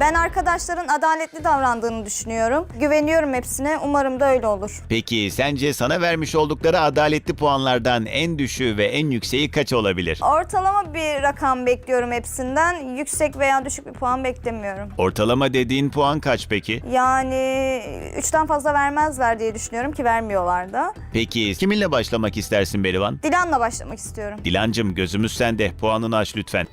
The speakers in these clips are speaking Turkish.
Ben arkadaşların adaletli davrandığını düşünüyorum. Güveniyorum hepsine. Umarım da öyle olur. Peki sence sana vermiş oldukları adaletli puanlardan en düşüğü ve en yükseği kaç olabilir? Ortalama bir rakam bekliyorum hepsinden. Yüksek veya düşük bir puan beklemiyorum. Ortalama dediğin puan kaç peki? Yani 3'ten fazla vermezler diye düşünüyorum ki vermiyorlar da. Peki kiminle başlamak istersin Berivan? Dilan'la başlamak istiyorum. Dilancım gözümüz sende. Puanını aç lütfen.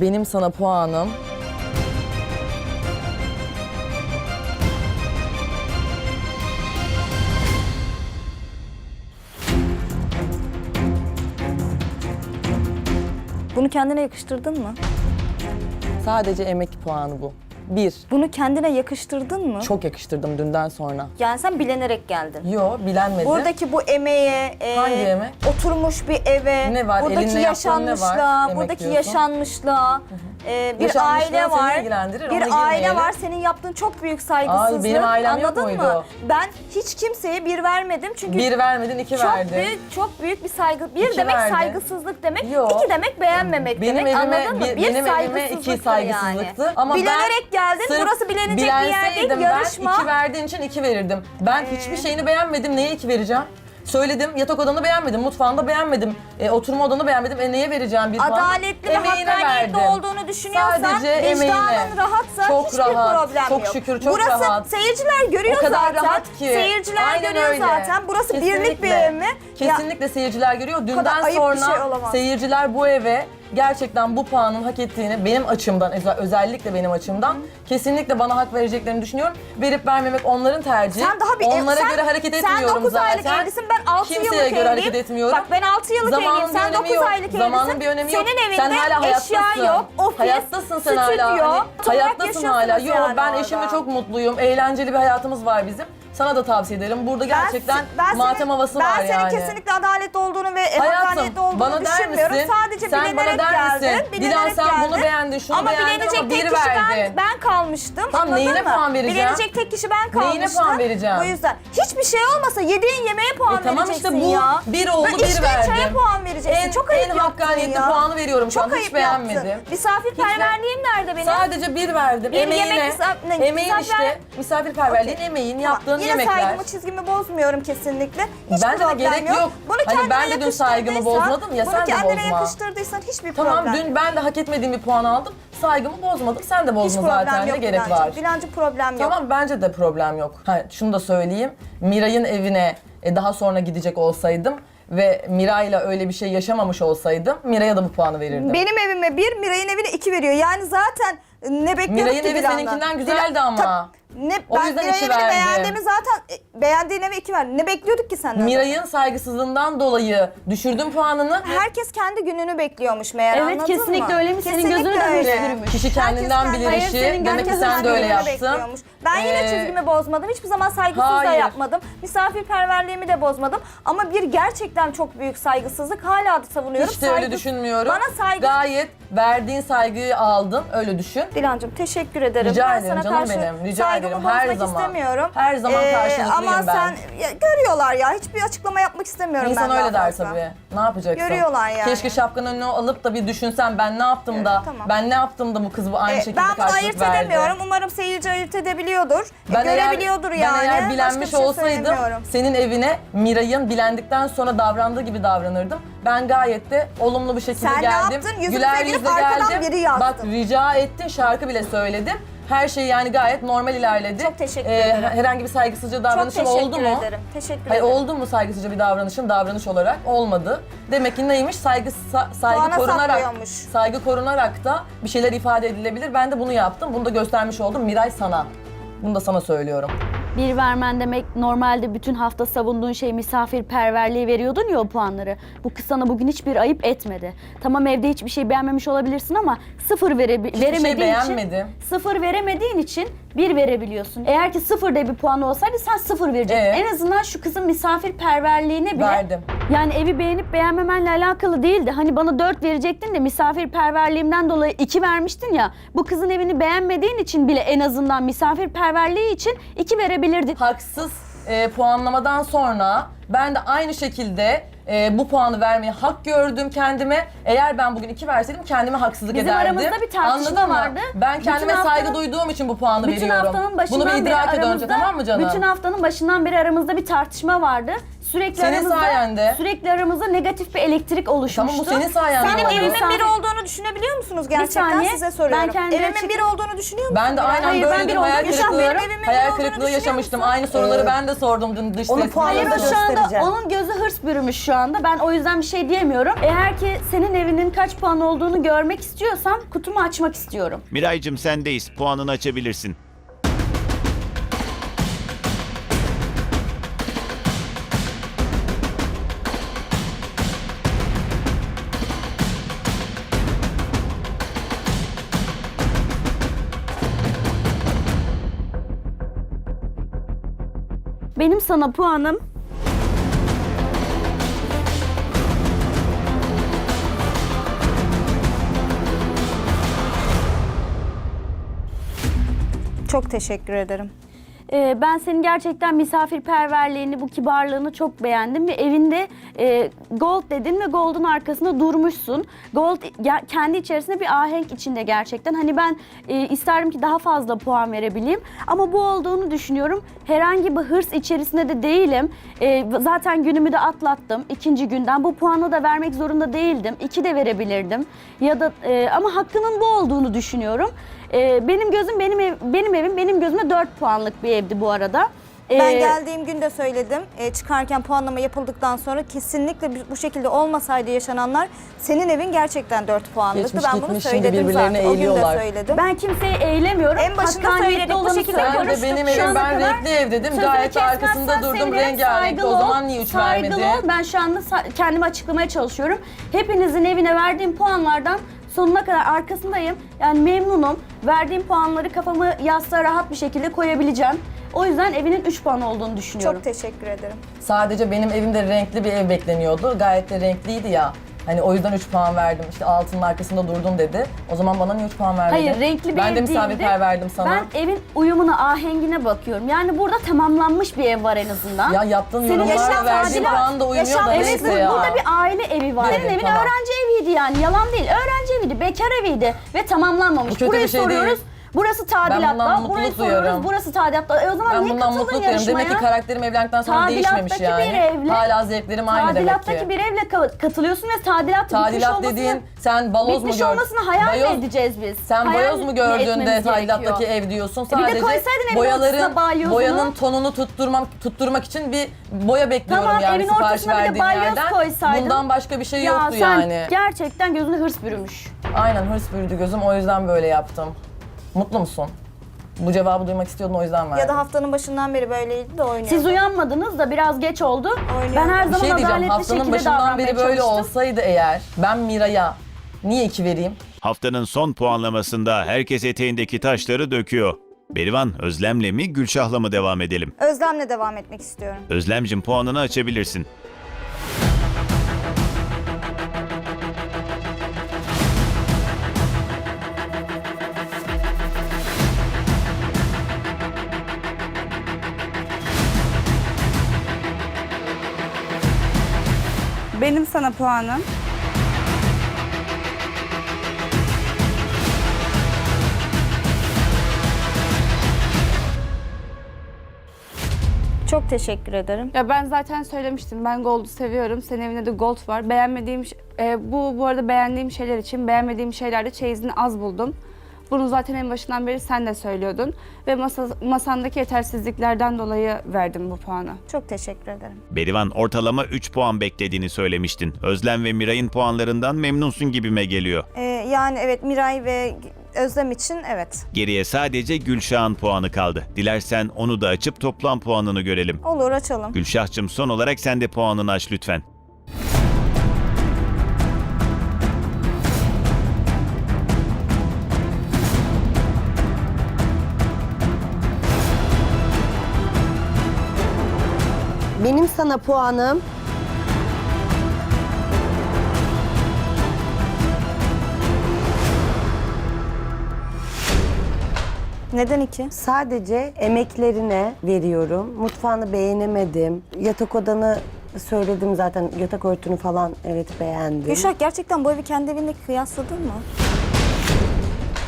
Benim sana puanım Bunu kendine yakıştırdın mı? sadece emek puanı bu. Bir, Bunu kendine yakıştırdın mı? çok yakıştırdım dünden sonra. Yani sen bilenerek geldin. Yo bilenmedi. Buradaki bu emeğe, e, Hangi emek? oturmuş bir eve, Ne var? buradaki Elinle yaptığın ne var? yaşanmışlığa, Emek buradaki diyorsun. yaşanmışlığa, e, bir aile seni var. ilgilendirir, Bir aile girmeyelim. var. Senin yaptığın çok büyük saygısızlık. Ay, benim ailem yok Anladın mı? muydu? Ben hiç kimseye bir vermedim çünkü Bir vermedin, iki çok verdin. büyük çok büyük bir saygı. Bir İki demek verdin. saygısızlık demek, Yok. iki demek beğenmemek Benim demek. evime, Anladın mı? bir- benim evime iki saygısızlıktı. yani. Ama Bilenerek ben geldin. sırf Burası bilenecek bir yer değil. Yarışma. Ben iki verdiğin için iki verirdim. Ben hiçbir şeyini beğenmedim. Neye iki vereceğim? Söyledim. Yatak odanı beğenmedim. Mutfağını da beğenmedim. E, oturma odanı beğenmedim. E neye vereceğim bir puan? Adaletli ve Emeğine hakkaniyetli verdim. olduğunu düşünüyorsan, Sadece vicdanın emeğine. rahatsa Çok hiçbir rahat, problem çok yok. şükür, çok Burası rahat. seyirciler görüyor O kadar zaten. rahat ki. Seyirciler Aynen görüyor öyle. zaten. Burası birlik bir Kesinlikle. ev mi? Ya, Kesinlikle seyirciler görüyor. Dünden ayıp bir sonra şey olamaz. seyirciler bu eve gerçekten bu puanın hak ettiğini benim açımdan özel- özellikle benim açımdan kesinlikle bana hak vereceklerini düşünüyorum. Verip vermemek onların tercihi. sen daha bir Onlara sen, göre hareket sen etmiyorum 9 zaten. aylık evlisin ben 6 yıllık Kimseye evliyim. göre hareket etmiyorum. Bak ben 6 yıllık Zamanın evliyim. Sen bir önemi 9 yok. aylık Zamanın evlisin. bir önemi yok. Senin evinde Sen hala eşya hayattasın. yok, ofis, hayattasın sen stüdyo. hala. Hani Oturak hayattasın hala. Yok yani ben orada. eşimle çok mutluyum. Eğlenceli bir hayatımız var bizim. Sana da tavsiye ederim. Burada gerçekten matem senin- havası ben var senin yani. kesinlikle adaletli olduğunu ve hakkaniyetli olduğunu bana der düşünmüyorum. misin? Sadece sen bilenerek bana der geldin. misin? bilenerek Dilan sen bunu geldin. beğendin, şunu ama beğendin bilenecek ama tek bir kişi ben, ben kalmıştım. Tamam, neyine mı? puan vereceğim? Bilenecek tek kişi ben kalmıştım. Neyine puan vereceğim? Bu yüzden hiçbir şey olmasa yediğin yemeğe puan E tamam vereceksin işte bu ya. bir oldu, Ve bir içtiğin çaya verdim. puan vereceksin. En, Çok ayıp en hakkaniyetli puanı veriyorum Çok ayıp beğenmedim. Misafirperverliğim nerede benim? Sadece bir verdim. Emeğine, emeğin işte, misafirperverliğin, emeğin, yaptığın yemekler. saygımı çizgimi bozmuyorum kesinlikle. Hiç Bence de problem gerek yok. Bunu Hani kendine ben de dün saygımı yakıştırdıysan- bozmadım ya, bunu sen de kendine bozma. yakıştırdıysan hiçbir Tamam problem dün ben de hak etmediğim bir puan aldım. Saygımı bozmadım. Sen de Hiç bozma problem zaten. yok Ne gerek Dilancığım. var? Dilancığım problem yok. Tamam bence de problem yok. Ha, şunu da söyleyeyim. Miray'ın evine e, daha sonra gidecek olsaydım ve Miray'la öyle bir şey yaşamamış olsaydım Miray'a da bu puanı verirdim. Benim evime bir, Miray'ın evine iki veriyor. Yani zaten ne bekliyorduk Miray'ın ki evi Dilan'dan? seninkinden güzeldi Dilan- ama. Tabii, ne, O ben yüzden Miray'ın iki evini verdim. beğendiğimi zaten e, beğendiğin eve iki verdim. Ne bekliyorduk ki senden? Miray'ın saygısızlığından dolayı düşürdüm puanını. Herkes kendi gününü bekliyormuş meğer Evet, anladın kesinlikle mı? öyle mi? Senin gözünü de öyle. düşürmüş. Kişi kendinden Herkes bilir kendi- işi. Hayır, senin Demek ki herkes sen de öyle Gününü yaptın. bekliyormuş. Ben yine Ee, çizgimi bozmadım. Hiçbir zaman saygısız da Hayır. yapmadım. Misafirperverliğimi de bozmadım. Ama bir gerçekten çok büyük saygısızlık hala da savunuyorum. Hiç de öyle Saygı- düşünmüyorum. Bana saygı... Gayet verdiğin saygıyı aldın. Öyle düşün. Dilancığım teşekkür ederim. Rica ben ederim sana canım karşı benim, rica saygımı ederim. Her bozmak zaman. istemiyorum. Ee, Her zaman karşılıklıyım ama ben. sen ya, görüyorlar ya. Hiçbir açıklama yapmak istemiyorum İnsan ben daha öyle der fazla. tabii. Ne yapacaksın? Görüyorlar yani. Keşke şapkanın önüne alıp da bir düşünsen ben ne yaptım da, Evet, tamam. ben ne yaptım da bu kız bu aynı Ee, şekilde ben bunu karşılık ayırt verdi. edemiyorum. Umarım seyirci ayırt edebiliyordur. E, Ben eğer, görebiliyordur ben yani. eğer Başka bilenmiş şey olsaydım senin evine Miray'ın bilendikten sonra davrandığı gibi davranırdım. Ben gayet de olumlu bir şekilde Sen ne geldim. yaptın? Yüzümüze Güler girip arkadan geldim. biri. Bak rica ettin şarkı bile söyledim. Her şey yani gayet normal ilerledi. Çok teşekkür Ee, ederim. Herhangi bir saygısızca Çok davranışım teşekkür oldu mu? ederim. Teşekkür Hayır ederim. oldu mu saygısızca bir davranışım davranış olarak? Olmadı. Demek ki neymiş? Saygı sa- saygı Puana korunarak saygı korunarak da bir şeyler ifade edilebilir. Ben de bunu yaptım. Bunu da göstermiş oldum. Miray sana. Bunu da sana söylüyorum. Bir vermen demek normalde bütün hafta savunduğun şey misafirperverliği veriyordun ya o puanları. Bu kız sana bugün hiçbir ayıp etmedi. Tamam evde hiçbir şey beğenmemiş olabilirsin ama sıfır vere şey veremediğin için beğenmedim. sıfır veremediğin için bir verebiliyorsun. Eğer ki sıfır diye bir puan olsaydı sen sıfır verecektin. Ee? En azından şu kızın misafirperverliğine bile Verdim. yani evi beğenip beğenmemenle alakalı değildi. Hani bana 4 verecektin de misafirperverliğimden dolayı 2 vermiştin ya. Bu kızın evini beğenmediğin için bile en azından misafirperverliği için 2 verebilirdin. Haksız e, puanlamadan sonra ben de aynı şekilde e, bu puanı vermeyi hak gördüm kendime. Eğer ben bugün iki verseydim kendime haksızlık Bizim ederdim. aramızda bir tartışma Anladın mı? vardı. Ben Bütün kendime haftanın- saygı duyduğum için bu puanı Bütün veriyorum. haftanın başından Bunu bir beri idrak et aramızda, önce tamam mı canım? Bütün haftanın başından beri aramızda bir tartışma vardı. Sürekli Senin aramızda, sayende. sürekli aramızda negatif bir elektrik oluşmuştu. Tamam, bu senin sayende Senin oldu. evimin bir olduğunu düşünebiliyor musunuz gerçekten? saniye, Size soruyorum. ben kendi evimin açık- bir olduğunu düşünüyor musunuz? Ben de aynen Hayır, ben böyle bir bir hayal olduğunu kırıklığı. Evimin bir hayal olduğunu kırıklığı düşünüyor yaşamıştım. Aynı soruları Ee, ben de sordum dün dış onu ses Hayır şu anda göstereceğim. onun gözü hırs bürümüş şu anda. Ben o yüzden bir şey diyemiyorum. Eğer ki senin evinin kaç puan olduğunu görmek istiyorsan kutumu açmak istiyorum. Miraycığım sendeyiz. Puanını açabilirsin. Benim sana puanım Çok teşekkür ederim. Ee, ben senin gerçekten misafirperverliğini, bu kibarlığını çok beğendim ve evinde e, gold dedin ve gold'un arkasında durmuşsun. Gold kendi içerisinde bir ahenk içinde gerçekten. Hani ben e, isterdim ki daha fazla puan verebileyim ama bu olduğunu düşünüyorum. Herhangi bir hırs içerisinde de değilim. E, zaten günümü de atlattım ikinci günden. Bu puanı da vermek zorunda değildim. İki de verebilirdim. Ya da e, ama hakkının bu olduğunu düşünüyorum. E, benim gözüm benim ev, benim evim benim gözüme 4 puanlık bir evdi bu arada. Ben E, geldiğim gün de söyledim. E, çıkarken puanlama yapıldıktan sonra kesinlikle bu- bu şekilde olmasaydı yaşananlar senin evin gerçekten 4 puanlıktı. Geçmiş ben bunu gitmiş, şimdi söyledim birbirlerine zaten. O gün de eğiliyorlar. söyledim. Ben kimseyi eğlemiyorum. En başında Hakkaniyetli söyledik, bu olanı şekilde söylüyorum. De konuştuk. benim Şu evim ana ben kadar renkli ev dedim. Gayet kesmezsen arkasında durdum. sevinirim. Rengarenkti. O Saygılı ol, zaman niye üç saygılı vermedi? ol. Ben şu anda sa- kendimi açıklamaya çalışıyorum. Hepinizin evine verdiğim puanlardan sonuna kadar arkasındayım. Yani memnunum. Verdiğim puanları kafamı yastığa rahat bir şekilde koyabileceğim. O yüzden evinin 3 puan olduğunu düşünüyorum. Çok teşekkür ederim. Sadece benim evimde renkli bir ev bekleniyordu. Gayet de renkliydi ya. Hani o yüzden 3 puan verdim. İşte altının arkasında durdum dedi. O zaman bana niye 3 puan vermedin? Hayır renkli bir ben ev de misafirper değildi. verdim sana. Ben evin uyumuna, ahengine bakıyorum. Yani burada tamamlanmış bir ev var en azından. Ya yaptığın Senin yorumlarla yaşam verdiğin tadilat- puan da uymuyor yaşam- da evet, neyse ya. Burada bir aile evi var. Evet, Senin evin tamam. öğrenci eviydi yani. Yalan değil. Öğrenci eviydi, bekar eviydi ve tamamlanmamış. Bu kötü Burayı bir şey soruyoruz. Burası tadilatta, mutluluk burayı duyuyorum. soruyoruz, burası tadilatta. E o zaman Ben niye bundan katıldın duyuyorum. yarışmaya? Demek ki karakterim evlendikten sonra değişmemiş Tadilattaki yani. bir evle- Hala zevklerim aynı demek Tadilattaki ki. bir evle ka- katılıyorsun ve tadilat bitmiş Tadilat olmasını, dediğin sen baloz mu bitmiş gördün? olmasını hayal Bayoz- mi edeceğiz biz? Sen Hayal boyoz mu gördün de etmemiz tadilattaki gerekiyor. ev diyorsun. E bir de Sadece koysaydın evin ortasına balyozunu. boyanın tonunu tutturmak tutturmak için bir boya bekliyorum Tamam, yani evin sipariş ortasına bir de verdiğin balyoz yerden. koysaydın. Bundan başka bir şey Ya yoktu sen yani. gerçekten gözüne hırs bürümüş. Aynen hırs bürüdü gözüm o yüzden böyle yaptım. Mutlu musun? Bu cevabı duymak istiyordun o yüzden verdim. Ya da haftanın başından beri böyleydi de oynuyordu. Siz uyanmadınız da biraz geç oldu. Oynuyor. Ben her bir zaman şey diyeceğim adaletli haftanın şekilde başından davranmaya beri böyle çalıştım. olsaydı eğer ben Mira'ya niye iki vereyim? Haftanın son puanlamasında herkes eteğindeki taşları döküyor. Berivan, Özlem'le mi Gülşah'la mı devam edelim? Özlemle devam etmek istiyorum. Özlemcim puanını açabilirsin. Benim sana puanım. Çok teşekkür ederim. Ya ben zaten söylemiştim. Ben Gold'u seviyorum. Senin evinde de Gold var. Beğenmediğim e, bu bu arada beğendiğim şeyler için beğenmediğim şeylerde çeyizini az buldum. Bunu zaten en başından beri sen de söylüyordun ve masa, masandaki yetersizliklerden dolayı verdim bu puanı. Çok teşekkür ederim. Berivan ortalama 3 puan beklediğini söylemiştin. Özlem ve Miray'ın puanlarından memnunsun gibime geliyor. Ee, yani evet Miray ve Özlem için evet. Geriye sadece Gülşah'ın puanı kaldı. Dilersen onu da açıp toplam puanını görelim. Olur açalım. Gülşah'cığım son olarak sen de puanını aç lütfen. Sana puanım Neden iki? sadece emeklerine veriyorum. Mutfağını beğenemedim. Yatak odanı söyledim zaten. Yatak örtünü falan evet beğendim. Gülşah gerçekten bu evi kendi evinle kıyasladın mı?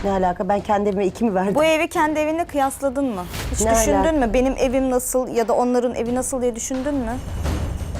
Ne alaka? Ben kendi evime iki mi verdim? Bu evi kendi evinle kıyasladın mı? Hiç Ne düşündün alaka? mü? Benim evim nasıl ya da onların evi nasıl diye düşündün mü?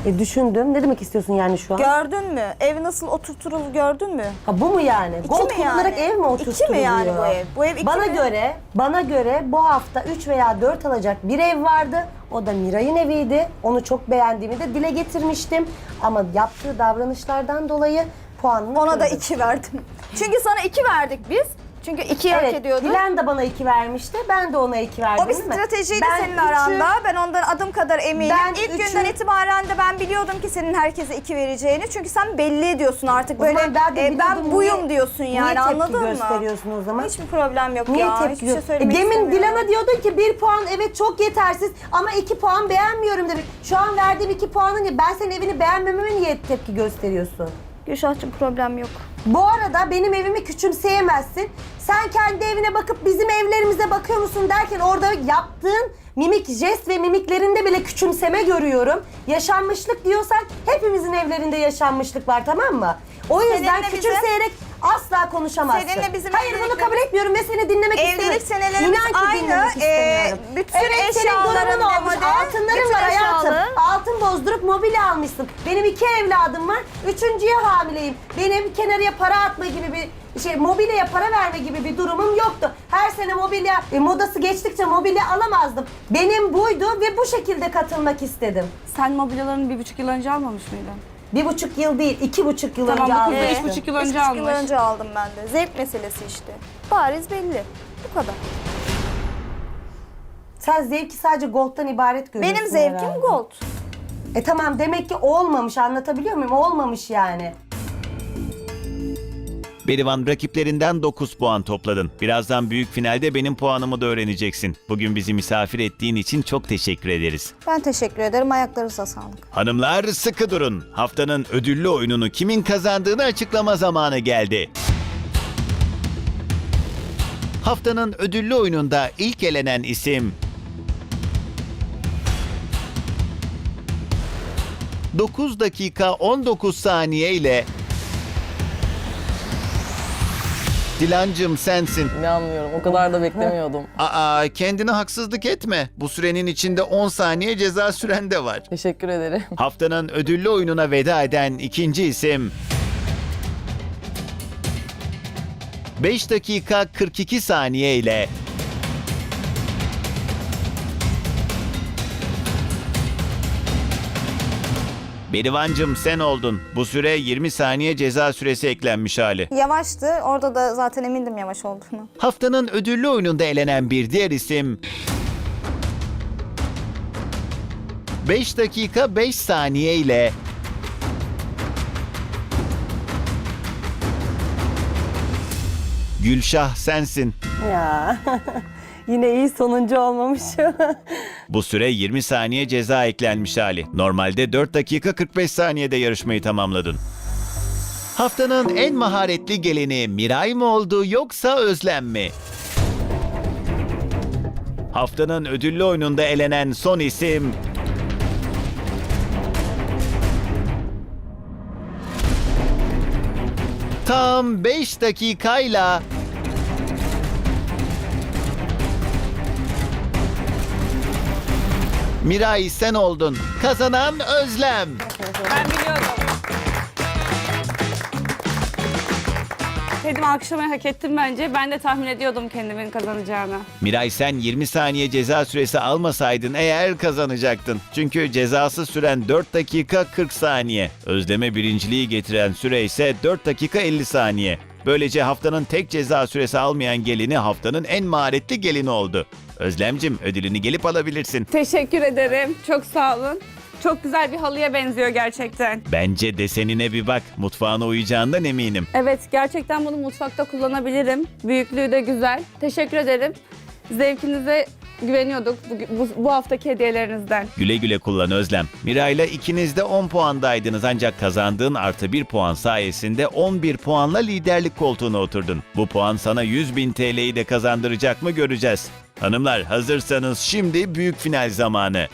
E, düşündüm. Ne demek istiyorsun yani şu an? Gördün mü? Ev nasıl oturturul gördün mü? Ha bu mu yani? İki Gold mi kullanarak yani? ev mi İki mi yani bu ev? Bu ev iki bana mi? göre, bana göre bu hafta 3 veya 4 alacak bir ev vardı. O da Miray'ın eviydi. Onu çok beğendiğimi de dile getirmiştim. Ama yaptığı davranışlardan dolayı puanını Ona da kırdım. iki verdim. Çünkü sana iki verdik biz. Çünkü iki hak Evet, ediyordu. Dilan da bana 2 vermişti. Ben de ona 2 verdim O bir değil mi? stratejiydi Ben senin üçü- aranda. Ben ondan adım kadar eminim. Ben İlk üçü- günden itibaren de ben biliyordum ki senin herkese iki vereceğini. Çünkü sen belli ediyorsun artık O böyle zaman daha da e, ben buyum Niye- diyorsun yani Niye tepki anladın mı? gösteriyorsun o zaman? Hiçbir problem yok Niye ya. tepki Hiçbir şey gö- söylemek E, Demin istemiyorum. Dilan'a diyordun ki bir puan evet çok yetersiz ama iki puan beğenmiyorum demek. Şu an verdiğim iki puanın ne? Ben senin evini beğenmememe niye tepki gösteriyorsun? Gülşah'cığım problem yok. Bu arada benim evimi küçümseyemezsin. Sen kendi evine bakıp bizim evlerimize bakıyor musun derken orada yaptığın mimik, jest ve mimiklerinde bile küçümseme görüyorum. Yaşanmışlık diyorsan hepimizin evlerinde yaşanmışlık var tamam mı? O yüzden Seninle bizim- küçümseyerek asla konuşamazsın. Seninle bizim Hayır bunu evlilikle- kabul etmiyorum ve seni dinlemek istemiyorum. Evlilik senelerimiz İnan ki aynı. dinlemek istemiyorum. Ee, bütün evet, senin eşyaların durumun olmuş. demode, Altınların bütün var hayatım. eşyalı. Bozdurup mobilya almışsın. Benim iki evladım var. Üçüncüye hamileyim. Benim kenarıya para atma gibi bir şey mobilyaya para verme gibi bir durumum yoktu. Her sene mobilya e, modası geçtikçe mobilya alamazdım. Benim buydu ve bu şekilde katılmak istedim. Sen mobilyalarını bir buçuk yıl önce almamış mıydın? Bir buçuk yıl değil, iki buçuk yıl Tamam, önce bu kız da almıştım. üç buçuk yıl Üç önce buçuk yıl almış. önce aldım ben de. Zevk meselesi işte. Bariz belli. Bu kadar. Sen zevki sadece gold'dan ibaret görüyorsun Benim zevkim herhalde. gold. E tamam demek ki olmamış anlatabiliyor muyum? Olmamış yani. Berivan rakiplerinden 9 puan topladın. Birazdan büyük finalde benim puanımı da öğreneceksin. Bugün bizi misafir ettiğin için çok teşekkür ederiz. Ben teşekkür ederim. Ayaklarınıza sağlık. Hanımlar sıkı durun. Haftanın ödüllü oyununu kimin kazandığını açıklama zamanı geldi. Haftanın ödüllü oyununda ilk elenen isim 9 dakika 19 saniye ile Dilancım sensin. İnanmıyorum. O kadar da beklemiyordum. Aa kendine haksızlık etme. Bu sürenin içinde 10 saniye ceza süren de var. Teşekkür ederim. Haftanın ödüllü oyununa veda eden ikinci isim 5 dakika 42 saniye ile Berivancım sen oldun. Bu süre 20 saniye ceza süresi eklenmiş hali. Yavaştı. Orada da zaten emindim yavaş olduğunu. Haftanın ödüllü oyununda elenen bir diğer isim 5 dakika 5 saniye ile Gülşah sensin. Ya yine iyi sonuncu olmamışım. Bu süre 20 saniye ceza eklenmiş hali. Normalde 4 dakika 45 saniyede yarışmayı tamamladın. Haftanın en maharetli gelini Miray mı oldu yoksa Özlem mi? Haftanın ödüllü oyununda elenen son isim Tam 5 dakikayla Miray sen oldun. Kazanan Özlem. Ben biliyordum. Dedim alkışlamayı hak ettim bence. Ben de tahmin ediyordum kendimin kazanacağını. Miray sen 20 saniye ceza süresi almasaydın eğer kazanacaktın. Çünkü cezası süren 4 dakika 40 saniye. Özleme birinciliği getiren süre ise 4 dakika 50 saniye. Böylece haftanın tek ceza süresi almayan gelini haftanın en maharetli gelini oldu. Özlemcim ödülünü gelip alabilirsin. Teşekkür ederim. Çok sağ olun. Çok güzel bir halıya benziyor gerçekten. Bence desenine bir bak. Mutfağına uyacağından eminim. Evet gerçekten bunu mutfakta kullanabilirim. Büyüklüğü de güzel. Teşekkür ederim. Zevkinize güveniyorduk bu, bu, bu haftaki hediyelerinizden. Güle güle kullan Özlem. Miray'la ikiniz de 10 puandaydınız ancak kazandığın artı 1 puan sayesinde 11 puanla liderlik koltuğuna oturdun. Bu puan sana 100 bin TL'yi de kazandıracak mı göreceğiz. Hanımlar hazırsanız şimdi büyük final zamanı.